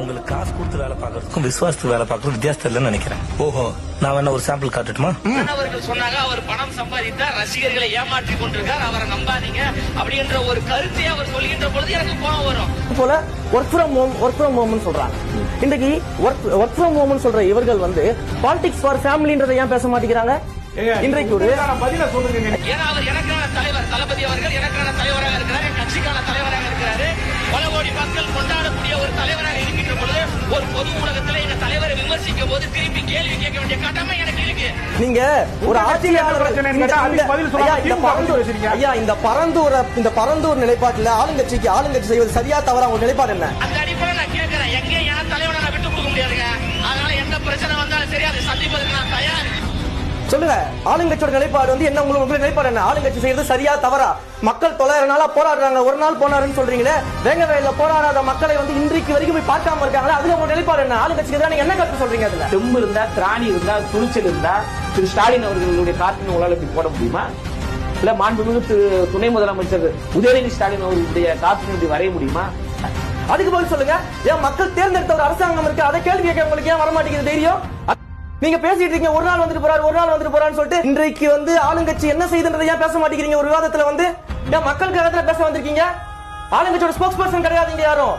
உங்களுக்கு காசு கொடுத்து வேலை பார்க்கறதுக்கும் விசுவாசத்துக்கு வேலை பார்க்கறதுக்கும் வித்தியாசம் இல்லைன்னு நினைக்கிறேன். ஓஹோ. நான் வேணா ஒரு சாம்பிள் காட்டட்டுமா? அவர்கள் சொன்னாங்க அவர் பணம் சம்பாதித்தார் ரசிகர்களை ஏமாற்றி கொண்டிருக்கார் அவரை நம்பாதீங்க அப்படின்ற ஒரு கருத்தை அவர் சொல்கின்ற பொழுது எனக்கு கோபம் வரும். போல work from home work from ஹோம்னு சொல்றாங்க. இன்றைக்கு ஒர்க் ஒர்க் ஃப்ரம் ஹோம்னு சொல்ற இவர்கள் வந்து பாலிடிக்ஸ் ஃபார் ஃபேமிலின்றதை ஏன் பேச மாட்டேங்கிறாங்க? இன்றைக்கு ஒரு பதில சொல்லுங்க. ஏன்னா அவர் எனக்கான தலைவர் தளபதி அவர்கள் எனக்கான தலைவராக இருக்கிறார் கட்சிக்கான தலைவராக பொது ஊடகத்தில் எங்க தலைவரை விமர்சிக்கும் போது திருப்பி கேள்வி கேட்க வேண்டிய கடமை எனக்கு இருக்கு. நீங்க ஒரு ஆட்சியாளர் ஐயா, இந்த பரந்தூர் இந்த பரந்தூர் நிலைப்பாட்டுல ஆளுங்கட்சிக்கு ஆளுங்கட்சி செய்வது சரியா தவறா உங்க நிலைப்பாடு என்ன? அந்த அடிப்படையில் நான் கேட்கிறேன். எங்க என் தலைவரை நான் விட்டு கொடுக்க முடியாதுங்க. அதனால எந்த பிரச்சனை வந்தாலும் சரி அதை சந்திப்பதற்கு நான் தயார் சொல்லுங்க. ஆளுங்கட்சியோட நிலைப்பாடு வந்து என்ன? உங்களுக்கு உங்க நிலைப்பாடு என்ன? ஆளுங்கட்சி செய்யறது சரியா தவறா? மக்கள் தொள்ளாயிரம் நாளா போராடுறாங்க. ஒரு நாள் போனாருன்னு சொல்றீங்களே? வேங்க வயல்ல போராடாத மக்களை வந்து இன்றைக்கு வரைக்கும் போய் பார்க்காம இருக்காங்களே? அதுல உங்க நிலைப்பாடு என்ன? ஆளுங்கட்சிக்கு எதிராக நீங்க என்ன கருத்து சொல்றீங்க அதுல? தெம்பு இருந்தா திராணி இருந்தா துணிச்சல் இருந்தா திரு ஸ்டாலின் அவர்களுடைய கார்ட்டூன் உங்களால இப்படி போட முடியுமா? இல்ல மாண்புமிகு திரு துணை முதலமைச்சர் உதயநிதி ஸ்டாலின் அவர்களுடைய கார்ட்டூன் வரைய முடியுமா? அதுக்கு பதில் சொல்லுங்க. ஏன் மக்கள் தேர்ந்தெடுத்த ஒரு அரசாங்கம் இருக்கு? அதை கேள்வி கேட்க உங்களுக்கு ஏன் வர மாட்டேங்குது தைரியம்? நீங்க பேசிட்டு இருக்கீங்க ஒரு நாள் வந்துட்டு போறாரு ஒரு நாள் வந்துட்டு போறான்னு சொல்லிட்டு இன்றைக்கு வந்து ஆளுங்கட்சி என்ன செய்துன்றதை ஏன் பேச மாட்டேங்கிறீங்க? ஒரு விவாதத்துல வந்து ஏன் மக்களுக்கு பேச வந்திருக்கீங்க? ஆளுங்கட்சியோட ஸ்போக்ஸ் பர்சன் கிடையாதுங்க யாரும்.